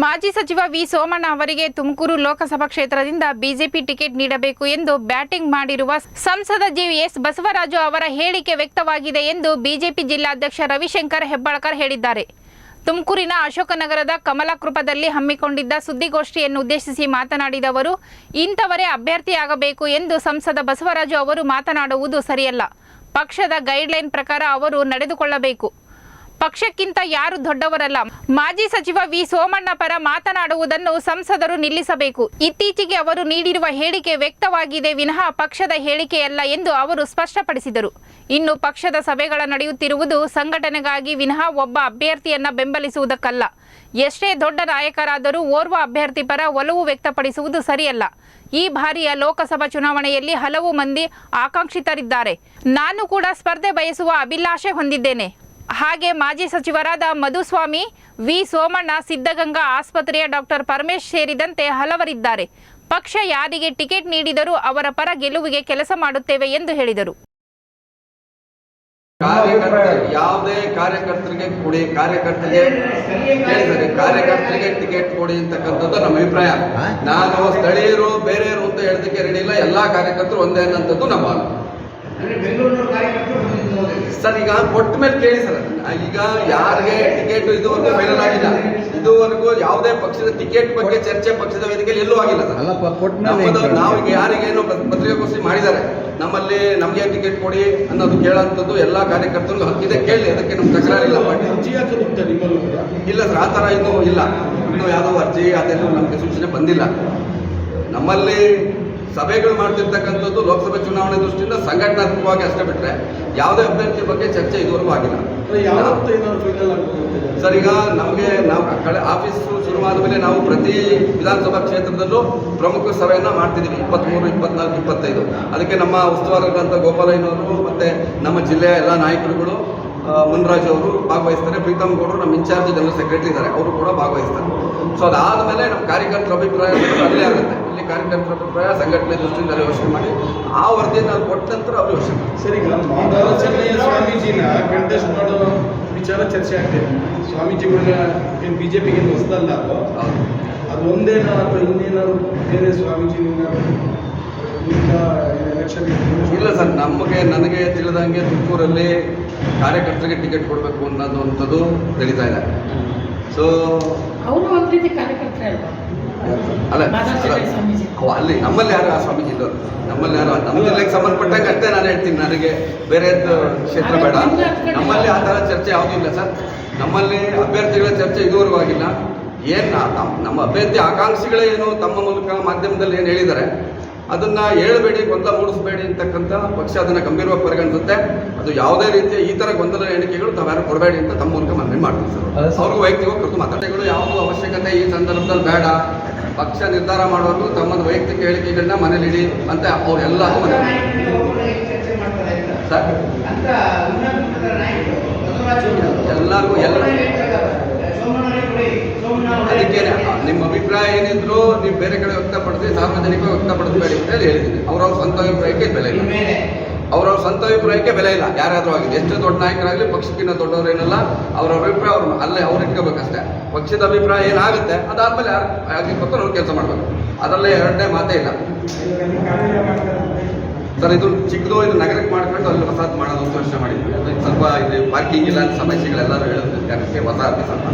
ಮಾಜಿ ಸಚಿವ ವಿ ಸೋಮಣ್ಣ ಅವರಿಗೆ ತುಮಕೂರು ಲೋಕಸಭಾ ಕ್ಷೇತ್ರದಿಂದ ಬಿಜೆಪಿ ಟಿಕೆಟ್ ನೀಡಬೇಕು ಎಂದು ಬ್ಯಾಟಿಂಗ್ ಮಾಡಿರುವ ಸಂಸದ ಜಿ ಎಸ್ ಬಸವರಾಜು ಅವರ ಹೇಳಿಕೆ ವ್ಯಕ್ತವಾಗಿದೆ ಎಂದು ಬಿಜೆಪಿ ಜಿಲ್ಲಾಧ್ಯಕ್ಷ ರವಿಶಂಕರ್ ಹೆಬ್ಬಾಳ್ಕರ್ ಹೇಳಿದ್ದಾರೆ. ತುಮಕೂರಿನ ಅಶೋಕನಗರದ ಕಮಲಾಕೃಪದಲ್ಲಿ ಹಮ್ಮಿಕೊಂಡಿದ್ದ ಸುದ್ದಿಗೋಷ್ಠಿಯನ್ನು ಉದ್ದೇಶಿಸಿ ಮಾತನಾಡಿದ ಅವರು, ಇಂಥವರೇ ಅಭ್ಯರ್ಥಿಯಾಗಬೇಕು ಎಂದು ಸಂಸದ ಬಸವರಾಜು ಅವರು ಮಾತನಾಡುವುದು ಸರಿಯಲ್ಲ. ಪಕ್ಷದ ಗೈಡ್ಲೈನ್ ಪ್ರಕಾರ ಅವರು ನಡೆದುಕೊಳ್ಳಬೇಕು. ಪಕ್ಷಕ್ಕಿಂತ ಯಾರು ದೊಡ್ಡವರಲ್ಲ. ಮಾಜಿ ಸಚಿವ ವಿ. ಸೋಮಣ್ಣ ಪರ ಮಾತನಾಡುವುದನ್ನು ಸಂಸದರು ನಿಲ್ಲಿಸಬೇಕು. ಇತ್ತೀಚೆಗೆ ಅವರು ನೀಡಿರುವ ಹೇಳಿಕೆ ವ್ಯಕ್ತವಾಗಿದೆ, ವಿನಃ ಪಕ್ಷದ ಹೇಳಿಕೆಯಲ್ಲ ಎಂದು ಅವರು ಸ್ಪಷ್ಟಪಡಿಸಿದರು. ಇನ್ನು ಪಕ್ಷದ ಸಭೆಗಳ ನಡೆಯುತ್ತಿರುವುದು ಸಂಘಟನೆಗಾಗಿ ವಿನಃ ಒಬ್ಬ ಅಭ್ಯರ್ಥಿಯನ್ನ ಬೆಂಬಲಿಸುವುದಕ್ಕಲ್ಲ. ಎಷ್ಟೇ ದೊಡ್ಡ ನಾಯಕರಾದರೂ ಓರ್ವ ಅಭ್ಯರ್ಥಿ ಪರ ಒಲವು ವ್ಯಕ್ತಪಡಿಸುವುದು ಸರಿಯಲ್ಲ. ಈ ಬಾರಿಯ ಲೋಕಸಭಾ ಚುನಾವಣೆಯಲ್ಲಿ ಹಲವು ಮಂದಿ ಆಕಾಂಕ್ಷಿತರಿದ್ದಾರೆ. ನಾನು ಕೂಡ ಸ್ಪರ್ಧೆ ಬಯಸುವ ಅಭಿಲಾಷೆ ಹೊಂದಿದ್ದೇನೆ. ಹಾಗೆ ಮಾಜಿ ಸಚಿವರಾದ ಮಧುಸ್ವಾಮಿ ವಿ. ಸೋಮಣ್ಣ ಸಿದ್ಧಗಂಗಾ ಆಸ್ಪತ್ರೆಯ ಡಾಕ್ಟರ್ ಪರಮೇಶ್ ಸೇರಿದಂತೆ ಹಲವರಿದ್ದಾರೆ. ಪಕ್ಷ ಯಾರಿಗೆ ಟಿಕೆಟ್ ನೀಡಿದರೂ ಅವರ ಪರ ಗೆಲುವಿಗೆ ಕೆಲಸ ಮಾಡುತ್ತೇವೆ ಎಂದು ಹೇಳಿದರು. ಕಾರ್ಯಕರ್ತ ಯಾವುದೇ ಕಾರ್ಯಕರ್ತರಿಗೆ ಕೊಡಿ ಕಾರ್ಯಕರ್ತರಿಗೆ ಕೇಳಿದರೆ ಕಾರ್ಯಕರ್ತರಿಗೆ ಟಿಕೆಟ್ ಕೊಡಿ ಅಂತಕ್ಕಂಥದ್ದು ನಮ್ಮ ಅಭಿಪ್ರಾಯ. ನಾನು ಸ್ಥಳೀಯರು ಬೇರೆಯವರು ಅಂತ ಹೇಳೋದಕ್ಕೆ ರೆಡಿ ಇಲ್ಲ. ಎಲ್ಲಾ ಕಾರ್ಯಕರ್ತರು ಒಂದೇ ಅನ್ನೋಂಥದ್ದು ನಮ್ಮ ಸರ್ ಈಗ ಕೊಟ್ಟ ಮೇಲೆ ಕೇಳಿ ಸರ್. ಈಗ ಯಾರಿಗೆ ಟಿಕೆಟ್ ಇದುವರೆಗೂ ಫೈನಲ್ ಆಗಿಲ್ಲ. ಇದುವರೆಗೂ ಯಾವುದೇ ಪಕ್ಷದ ಟಿಕೆಟ್ ಬಗ್ಗೆ ಚರ್ಚೆ ಪಕ್ಷದ ವೇದಿಕೆಯಲ್ಲಿ ಎಲ್ಲೂ ಆಗಿಲ್ಲ ಸರ್. ಅಲ್ಲಪ್ಪ ಕೊಟ್ಟ ನಾವು ಈಗ ಯಾರಿಗೇನು ಪತ್- ಪತ್ರಿಕಾಗೋಷ್ಠಿ ಮಾಡಿದ್ದಾರೆ ನಮ್ಮಲ್ಲಿ ನಮಗೆ ಟಿಕೆಟ್ ಕೊಡಿ ಅನ್ನೋದು ಕೇಳೋಂಥದ್ದು ಎಲ್ಲ ಕಾರ್ಯಕರ್ತರಿಗೂ ಹಕ್ಕಿದೆ. ಕೇಳಿ ಅದಕ್ಕೆ ನಮ್ಮ ತಕರಾರಿಲ್ಲ. ಇಲ್ಲ ಅರ್ಜಿ ಹಾಕೋದುಂಟಾ ನಿಮ್ಮಲ್ಲೂ ಇಲ್ಲ ಸರ್ ಆ ಥರ ಇನ್ನೂ ಇಲ್ಲ. ಇನ್ನೂ ಯಾವುದೋ ಅರ್ಜಿ ಅದೆಲ್ಲ ನಮಗೆ ಸೂಚನೆ ಬಂದಿಲ್ಲ. ನಮ್ಮಲ್ಲಿ ಸಭೆಗಳು ಮಾಡ್ತಿರ್ತಕ್ಕಂಥದ್ದು ಲೋಕಸಭೆ ಚುನಾವಣೆ ದೃಷ್ಟಿಯಿಂದ ಸಂಘಟನಾತ್ಮಕವಾಗಿ ಅಷ್ಟೇ ಬಿಟ್ಟರೆ ಯಾವುದೇ ಅಭ್ಯರ್ಥಿ ಬಗ್ಗೆ ಚರ್ಚೆ ಇದುವರೆಗೂ ಆಗಿಲ್ಲ. ಸರ್ ಈಗ ನಮಗೆ ನಾವು ಕಳೆ ಆಫೀಸು ಶುರುವಾದ ಮೇಲೆ ನಾವು ಪ್ರತಿ ವಿಧಾನಸಭಾ ಕ್ಷೇತ್ರದಲ್ಲೂ ಪ್ರಮುಖ ಸಭೆಯನ್ನು ಮಾಡ್ತಿದ್ದೀವಿ ಇಪ್ಪತ್ತ್ಮೂರು ಇಪ್ಪತ್ನಾಲ್ಕು ಇಪ್ಪತ್ತೈದು. ಅದಕ್ಕೆ ನಮ್ಮ ಉಸ್ತುವಾರಿಗಳಂತ ಗೋಪಾಲಯ್ಯನವರು ಮತ್ತೆ ನಮ್ಮ ಜಿಲ್ಲೆಯ ಎಲ್ಲ ನಾಯಕರುಗಳು ಮುನ್ರಾಜ್ ಅವರು ಭಾಗವಹಿಸ್ತಾರೆ. ಪ್ರೀತಮ್ ಗೌಡರು ನಮ್ಮ ಇನ್ಚಾರ್ಜ್ ಜನರಲ್ ಸೆಕ್ರೆಟರಿ ಇದ್ದಾರೆ. ಅವರು ಕೂಡ ಭಾಗವಹಿಸ್ತಾರೆ. ಸೊ ಅದಾದಮೇಲೆ ನಮ್ಮ ಕಾರ್ಯಕರ್ತರ ಅಭಿಪ್ರಾಯ ಅಲ್ಲೇ ಆಗುತ್ತೆ. ಕಾರ್ಯಕರ್ತರ ಅಭಿಪ್ರಾಯ ಸಂಘಟನೆ ದೃಷ್ಟಿಯಿಂದ ಯೋಚನೆ ಮಾಡಿ. ಆ ವರದಿಯನ್ನು ನಾವು ಕೊಟ್ಟ ನಂತರ ಅವರು ಯೋಚನೆ. ಸರಿ ಈಗ ಮಾದಾರ ಚೆನ್ನಯ್ಯ ಸ್ವಾಮೀಜಿನ ಕಂಟೆಸ್ಟ್ ಮಾಡೋ ವಿಚಾರ ಚರ್ಚೆ ಆಗ್ತಿದೆ ಸ್ವಾಮೀಜಿಗಳನ್ನ ಏನು ಬಿ ಜೆ ಪಿಗೆ ಹೊಸದಲ್ಲ ಅದು? ಒಂದೇನಾ ಅಥವಾ ಇನ್ನೇನಾದ್ರು ಬೇರೆ ಸ್ವಾಮೀಜಿನ ಇಲ್ಲ ಸರ್ ನಮಗೆ ನನಗೆ ತಿಳಿದಂಗೆ ತುಮಕೂರಲ್ಲಿ ಕಾರ್ಯಕರ್ತರಿಗೆ ಟಿಕೆಟ್ ಕೊಡಬೇಕು ಅನ್ನೋದು ಅಂಥದ್ದು ತಿಳಿತಾ ಇದೆ ಸೊ ಅವರು ಒಂದು ರೀತಿ ಕಾರ್ಯಕರ್ತರೇ ಅಲ್ವಾ? ಅಲ್ಲ ಅಲ್ಲಿ ನಮ್ಮಲ್ಲಿ ಯಾರು ಆ ಸ್ವಾಮೀಜಿ ಇಲ್ಲ? ನಮ್ಮಲ್ಲಿ ಯಾರು ನಮ್ಮ ಜಿಲ್ಲೆಗೆ ಸಂಬಂಧಪಟ್ಟಂಗೆ ಅಷ್ಟೇ ನಾನು ಹೇಳ್ತೀನಿ ನನಗೆ ಬೇರೆ ಕ್ಷೇತ್ರ ಬೇಡ. ನಮ್ಮಲ್ಲಿ ಆ ಥರ ಚರ್ಚೆ ಯಾವುದೂ ಇಲ್ಲ ಸರ್. ನಮ್ಮಲ್ಲಿ ಅಭ್ಯರ್ಥಿಗಳ ಚರ್ಚೆ ಇದುವರೆಗೂ ಆಗಿಲ್ಲ. ಏನು ನಮ್ಮ ಅಭ್ಯರ್ಥಿ ಆಕಾಂಕ್ಷಿಗಳೇ ಏನು ತಮ್ಮ ಮೂಲಕ ಮಾಧ್ಯಮದಲ್ಲಿ ಏನು ಹೇಳಿದ್ದಾರೆ? ಅದನ್ನ ಹೇಳಬೇಡಿ ಗೊಂದಲ ಮೂಡಿಸಬೇಡಿ ಅಂತಕ್ಕಂಥ ಪಕ್ಷ ಅದನ್ನ ಗಂಭೀರವಾಗಿ ಪರಿಗಣಿಸುತ್ತೆ. ಅದು ಯಾವುದೇ ರೀತಿಯ ಈ ತರ ಗೊಂದಲ ಎಣಿಕೆಗಳು ತಾವ್ಯಾರು ಕೊಡಬೇಡಿ ಅಂತ ತಮ್ಮ ಮೂಲಕ ಮನವಿ ಮಾಡ್ತೀವಿ ಸರ್. ಅವ್ರಿಗೆ ವೈಯಕ್ತಿಕವಾಗಿ ಕುರಿತು ಮಾತಾಡಿಗಳು ಯಾವುದೂ ಅವಶ್ಯಕತೆ ಈ ಸಂದರ್ಭದಲ್ಲಿ ಬೇಡ. ಪಕ್ಷ ನಿರ್ಧಾರ ಮಾಡುವವರು ತಮ್ಮದು ವೈಯಕ್ತಿಕ ಹೇಳಿಕೆಗಳನ್ನ ಮನೇಲಿ ಇಡಿ ಅಂತ ಅವ್ರೆಲ್ಲರೂ ಮನವಿ ಸರ್? ಎಲ್ಲರಿಗೂ ಎಲ್ಲ ನಿಮ್ಮ ಅಭಿಪ್ರಾಯ ಏನಿದ್ರು ನೀವು ಬೇರೆ ಕಡೆ ವ್ಯಕ್ತಪಡಿಸಿ ಸಾರ್ವಜನಿಕ ವ್ಯಕ್ತಪಡಿಸಬೇಡಿ ಅಂತ ಹೇಳಿ ಹೇಳಿದ್ದೀನಿ. ಅವ್ರವ್ರ ಸ್ವಂತ ಅಭಿಪ್ರಾಯಕ್ಕೆ ಬೆಲೆ ಇಲ್ಲ. ಅವ್ರವ್ರ ಸ್ವಂತ ಅಭಿಪ್ರಾಯಕ್ಕೆ ಬೆಲೆ ಇಲ್ಲ. ಯಾರಾದ್ರೂ ಆಗಿದೆ ಎಷ್ಟು ದೊಡ್ಡ ನಾಯಕರಾಗಲಿ, ಪಕ್ಷಕ್ಕಿಂತ ದೊಡ್ಡವ್ರು ಏನಲ್ಲ, ಅವ್ರ ಅಭಿಪ್ರಾಯ ಅವ್ರು ಅಲ್ಲೇ ಅವ್ರು ಇಟ್ಕೋಬೇಕಷ್ಟೇ. ಪಕ್ಷದ ಅಭಿಪ್ರಾಯ ಏನಾಗುತ್ತೆ, ಅದಾದ್ಮೇಲೆ ಯಾರು ಆಗಿರ್ಬೇಕು ಅವ್ರು ಕೆಲಸ ಮಾಡಬೇಕು. ಅದರಲ್ಲೇ ಎರಡನೇ ಮಾತೇ ಇಲ್ಲ. ಸರ್, ಇದು ಚಿಕ್ಕದು ಇದು ನಗರಕ್ಕೆ ಮಾಡ್ಕೊಂಡು ಅಲ್ಲಿ ಹೊಸದು ಮಾಡೋದು ಅಂತ ಯೋಚನೆ ಮಾಡಿದ್ವಿ. ಸ್ವಲ್ಪ ಇದು ಪಾರ್ಕಿಂಗ್ ಇಲ್ಲ ಅಂತ ಸಮಸ್ಯೆಗಳೆಲ್ಲರೂ ಹೇಳೋದು ಹೊಸ ಆಫೀಸ್ ಅಂತ